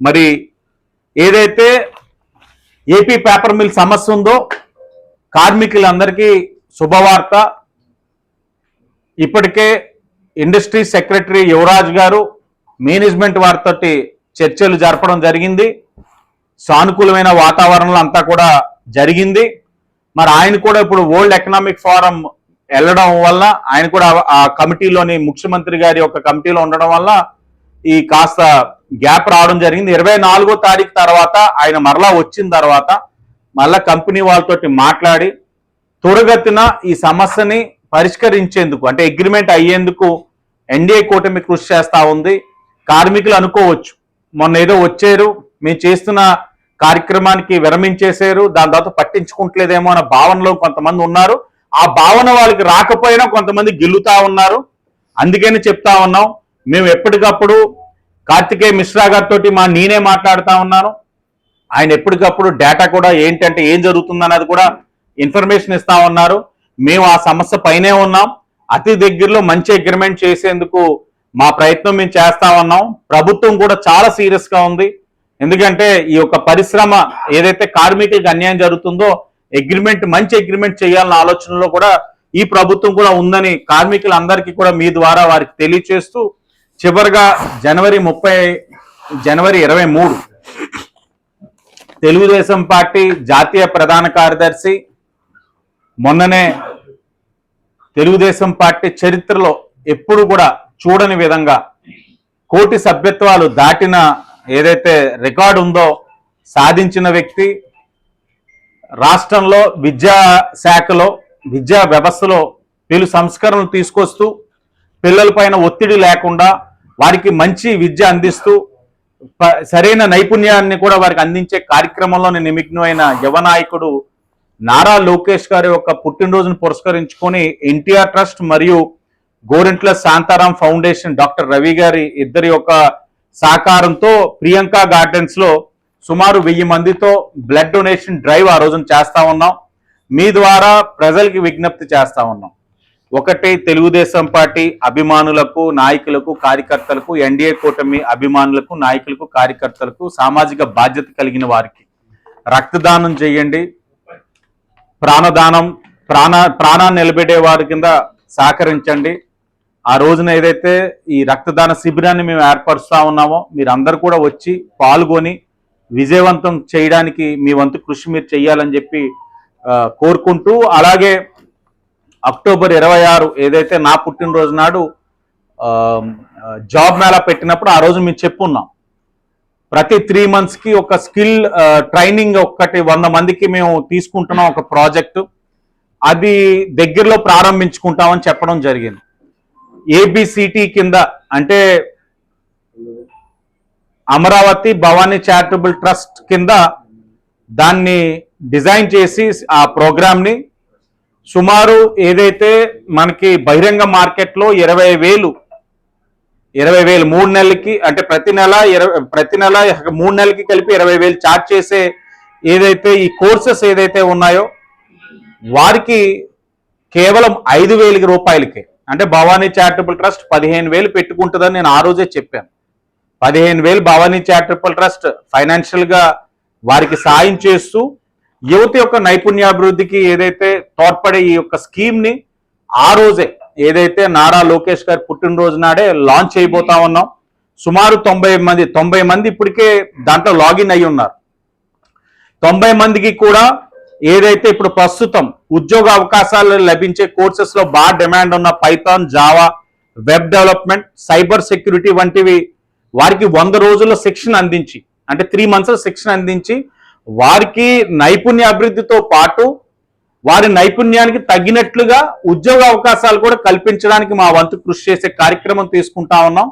మరి ఏదైతే AP paper mill సమస్య ఉందో కార్మికులందరికీ శుభవార్త. ఇప్పటికే ఇండస్ట్రీ సెక్రటరీ యువరాజ్ గారు మేనేజ్మెంట్ వారితోటి చర్చలు జరపడం జరిగింది. సానుకూలమైన వాతావరణంలో అంతా కూడా జరిగింది. మరి ఆయన కూడా ఇప్పుడు వరల్డ్ ఎకనామిక్ ఫోరం వెళ్ళడం వల్ల ఆయన కూడా ఆ కమిటీలోని ముఖ్యమంత్రి గారి యొక్క కమిటీలో ఉండడం వల్ల ఈ కాస్త గ్యాప్ రావడం జరిగింది. ఇరవై నాలుగో తారీఖు తర్వాత ఆయన మరలా వచ్చిన తర్వాత మళ్ళా కంపెనీ వాళ్ళతోటి మాట్లాడి త్వరగతిన ఈ సమస్యని పరిష్కరించేందుకు అంటే అగ్రిమెంట్ అయ్యేందుకు ఎన్డీఏ కూటమి కృషి చేస్తూ ఉంది. కార్మికులు అనుకోవచ్చు మొన్న ఏదో వచ్చారు మేము చేస్తున్న కార్యక్రమానికి విరమించేశారు దాని తర్వాత పట్టించుకుంటలేదేమో అన్న భావనలో కొంతమంది ఉన్నారు. ఆ భావన వాళ్ళకి రాకపోయినా కొంతమంది గిల్లుతా ఉన్నారు. అందుకని చెప్తా ఉన్నాం మేము ఎప్పటికప్పుడు కార్తికేయ మిశ్రా గారితో మా నేనే మాట్లాడుతూ ఉన్నాను. ఆయన ఎప్పటికప్పుడు డేటా కూడా ఏంటంటే ఏం జరుగుతుందన్నది కూడా ఇన్ఫర్మేషన్ ఇస్తా ఉన్నారు. మేము ఆ సమస్య పైనే ఉన్నాం. అతి దగ్గరలో మంచి అగ్రిమెంట్ చేసేందుకు మా ప్రయత్నం మేము చేస్తా ఉన్నాం. ప్రభుత్వం కూడా చాలా సీరియస్గా ఉంది. ఎందుకంటే ఈ యొక్క పరిశ్రమ ఏదైతే కార్మికులకు అన్యాయం జరుగుతుందో అగ్రిమెంట్ మంచి అగ్రిమెంట్ చేయాలన్న ఆలోచనలో కూడా ఈ ప్రభుత్వం కూడా ఉందని కార్మికులందరికీ కూడా మీ ద్వారా వారికి తెలియచేస్తూ చివరిగా జనవరి ముప్పై జనవరి ఇరవై మూడు. తెలుగుదేశం పార్టీ జాతీయ ప్రధాన కార్యదర్శి మొన్ననే తెలుగుదేశం పార్టీ చరిత్రలో ఎప్పుడు కూడా చూడని విధంగా కోటి సభ్యత్వాలు దాటిన ఏదైతే రికార్డు ఉందో సాధించిన వ్యక్తి రాష్ట్రంలో విద్యా శాఖలో విద్యా వ్యవస్థలో పలు సంస్కరణలు తీసుకొస్తూ పిల్లలపైన ఒత్తిడి లేకుండా వారికి మంచి విద్య అందిస్తూ సరైన నైపుణ్యాన్ని కూడా వారికి అందించే కార్యక్రమంలో నిమగ్నమైన యువ నాయకుడు నారా లోకేష్ గారి యొక్క పుట్టినరోజును పురస్కరించుకొని ఎన్టీఆర్ ట్రస్ట్ మరియు గోరింట్ల శాంతారాం ఫౌండేషన్ డాక్టర్ రవి గారి ఇద్దరి యొక్క సహకారంతో ప్రియాంక గార్డెన్స్లో సుమారు వెయ్యి మందితో బ్లడ్ డొనేషన్ డ్రైవ్ ఆ రోజున చేస్తా ఉన్నాం. మీ ద్వారా ప్రజలకి విజ్ఞప్తి చేస్తా ఉన్నాం. ఒకటి తెలుగుదేశం పార్టీ అభిమానులకు నాయకులకు కార్యకర్తలకు ఎన్డీఏ కూటమి అభిమానులకు నాయకులకు కార్యకర్తలకు సామాజిక బాధ్యత కలిగిన వారికి రక్తదానం చేయండి. ప్రాణదానం ప్రాణ ప్రాణాన్ని నిలబెట్టే వారి కింద సహకరించండి. ఆ రోజున ఏదైతే ఈ రక్తదాన శిబిరాన్ని మేము ఏర్పరుస్తూ ఉన్నామో మీరు అందరు కూడా వచ్చి పాల్గొని విజయవంతం చేయడానికి మీ వంతు కృషి మీరు చేయాలని చెప్పి కోరుకుంటూ అలాగే అక్టోబర్ ఇరవై ఆరు ఏదైతే నా పుట్టినరోజు నాడు జాబ్ మేళా పెట్టినప్పుడు ఆ రోజు మేము చెప్పున్నాం. ప్రతి త్రీ మంత్స్కి ఒక స్కిల్ ట్రైనింగ్ ఒక్కటి వంద మందికి మేము తీసుకుంటున్నాం ఒక ప్రాజెక్టు అది దగ్గరలో ప్రారంభించుకుంటామని చెప్పడం జరిగింది. ఏబిసిటి కింద అంటే అమరావతి భవానీ చారిటబుల్ ట్రస్ట్ కింద దాన్ని డిజైన్ చేసి ఆ ప్రోగ్రామ్ని సుమారు ఏదైతే మనకి బహిరంగ మార్కెట్లో ఇరవై వేలు ఇరవై వేలు మూడు నెలలకి అంటే ప్రతి నెల ఇరవై ప్రతి నెల మూడు నెలలకి కలిపి ఇరవై వేలు చార్జ్ చేసే ఏదైతే ఈ కోర్సెస్ ఏదైతే ఉన్నాయో వారికి కేవలం ఐదు వేల రూపాయలకే. అంటే భవానీ చారిటబుల్ ట్రస్ట్ పదిహేను వేలు పెట్టుకుంటుందని నేను ఆ రోజే చెప్పాను. పదిహేను వేలు భవానీ చారిటబుల్ ట్రస్ట్ ఫైనాన్షియల్గా వారికి సాయం చేస్తూ యువత యొక్క నైపుణ్యాభివృద్ధికి ఏదైతే తోడ్పడే ఈ యొక్క స్కీమ్ని ఆ రోజే ఏదైతే నారా లోకేష్ గారి పుట్టినరోజు నాడే లాంచ్ అయిపోతా ఉన్నాం. సుమారు తొంభై మంది తొంభై మంది ఇప్పటికే దాంట్లో లాగిన్ అయి ఉన్నారు. తొంభై మందికి కూడా ఏదైతే ఇప్పుడు ప్రస్తుతం ఉద్యోగ అవకాశాలు లభించే కోర్సెస్లో బాగా డిమాండ్ ఉన్న Python Java web development cyber security వంటివి వారికి వంద రోజుల శిక్షణ అందించి అంటే త్రీ మంత్స్ శిక్షణ అందించి వారికి నైపుణ్య అభివృద్ధితో పాటు వారి నైపుణ్యానికి తగినట్లుగా ఉద్యోగ అవకాశాలు కూడా కల్పించడానికి మా వంతు కృషి చేసే కార్యక్రమం తీసుకుంటా ఉన్నాం.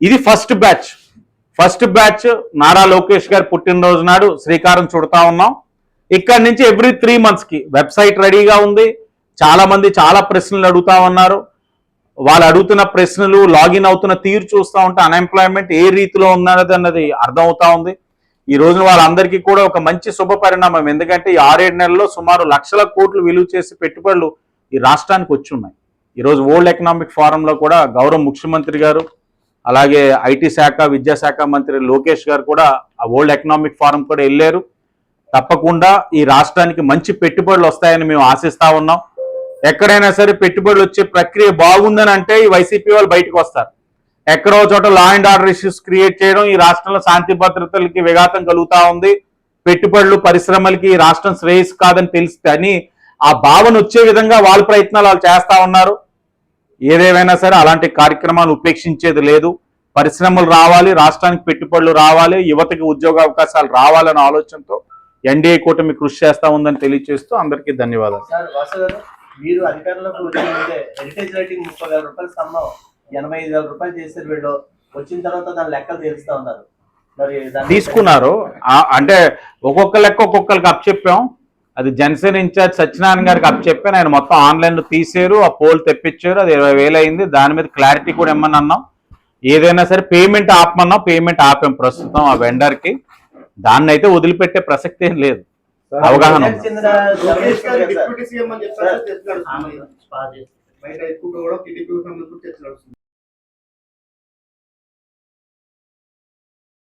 ఇది first batch. First batch Nara Lokesh గారి పుట్టినరోజు నాడు శ్రీకారం చుడతా ఉన్నాం. ఇక్కడి నుంచి ఎవ్రీ త్రీ మంత్స్కి వెబ్సైట్ రెడీగా ఉంది. చాలా మంది చాలా ప్రశ్నలు అడుగుతా ఉన్నారు. వాళ్ళు అడుగుతున్న ప్రశ్నలు లాగిన్ అవుతున్న తీరు చూస్తూ ఉంటే అన్ఎంప్లాయ్మెంట్ ఏ రీతిలో ఉన్నది అన్నది అర్థమవుతా ఉంది. ఈ రోజున వాళ్ళందరికీ కూడా ఒక మంచి శుభ పరిణామం. ఎందుకంటే ఈ ఆరేడు నెలల్లో సుమారు లక్షల కోట్లు విలువ చేసి పెట్టుబడులు ఈ రాష్ట్రానికి వచ్చి ఉన్నాయి ఈరోజు వరల్డ్ ఎకనామిక్ ఫోరంలో కూడా గౌరవ ముఖ్యమంత్రి గారు అలాగే ఐటీ శాఖ విద్యాశాఖ మంత్రి లోకేష్ గారు కూడా ఆ వరల్డ్ ఎకనామిక్ ఫారం కూడా వెళ్ళారు. తప్పకుండా ఈ రాష్ట్రానికి మంచి పెట్టుబడులు వస్తాయని మేము ఆశిస్తా ఉన్నాం. ఎక్కడైనా సరే పెట్టుబడులు వచ్చే ప్రక్రియ బాగుందని అంటే ఈ వైసీపీ వాళ్ళు బయటకు వస్తారు. ఎక్కడో చోట law and order issues create చేయడం ఈ రాష్ట్రంలో శాంతి భద్రతలకి విఘాతం కలుగుతా ఉంది. పెట్టుబడులు పరిశ్రమలకి ఈ రాష్ట్రం శ్రేయస్ కాదని తెలిస్తే అని ఆ భావన వచ్చే విధంగా వాళ్ళ ప్రయత్నాలు వాళ్ళు చేస్తా ఉన్నారు. ఏదేమైనా సరే అలాంటి కార్యక్రమాలు ఉపేక్షించేది లేదు. పరిశ్రమలు రావాలి రాష్ట్రానికి పెట్టుబడులు రావాలి యువతకి ఉద్యోగ అవకాశాలు రావాలనే ఆలోచనతో ఎన్డీఏ కూటమి కృషి చేస్తా ఉందని తెలియజేస్తూ అందరికీ ధన్యవాదాలు. సార్ మీరు అధికారంలోకి ఎనభై ఐదు వేల రూపాయలు చేశారు వీళ్ళు. వచ్చిన తర్వాత దాని లెక్కలు తెలుస్తా ఉన్నారు. తీసుకున్నారు. అంటే ఒక్కొక్క లెక్క ఒక్కొక్కరికి అప్ చెప్పాం. అది జనసేన ఇన్ఛార్జ్ సత్యనారాయణ గారికి అప్ చెప్పాను. ఆయన మొత్తం ఆన్లైన్లో తీసారు ఆ పోల్ తెప్పించారు. అది ఇరవై వేలు అయింది. దాని మీద క్లారిటీ కూడా ఇమ్మని అన్నాం. ఏదైనా సరే పేమెంట్ ఆపమన్నాం. పేమెంట్ ఆపాం ప్రస్తుతం ఆ వెండర్కి దాన్ని అయితే వదిలిపెట్టే ప్రసక్తి ఏం లేదు. అవగాహన డిప్యూటీ సీఎం అని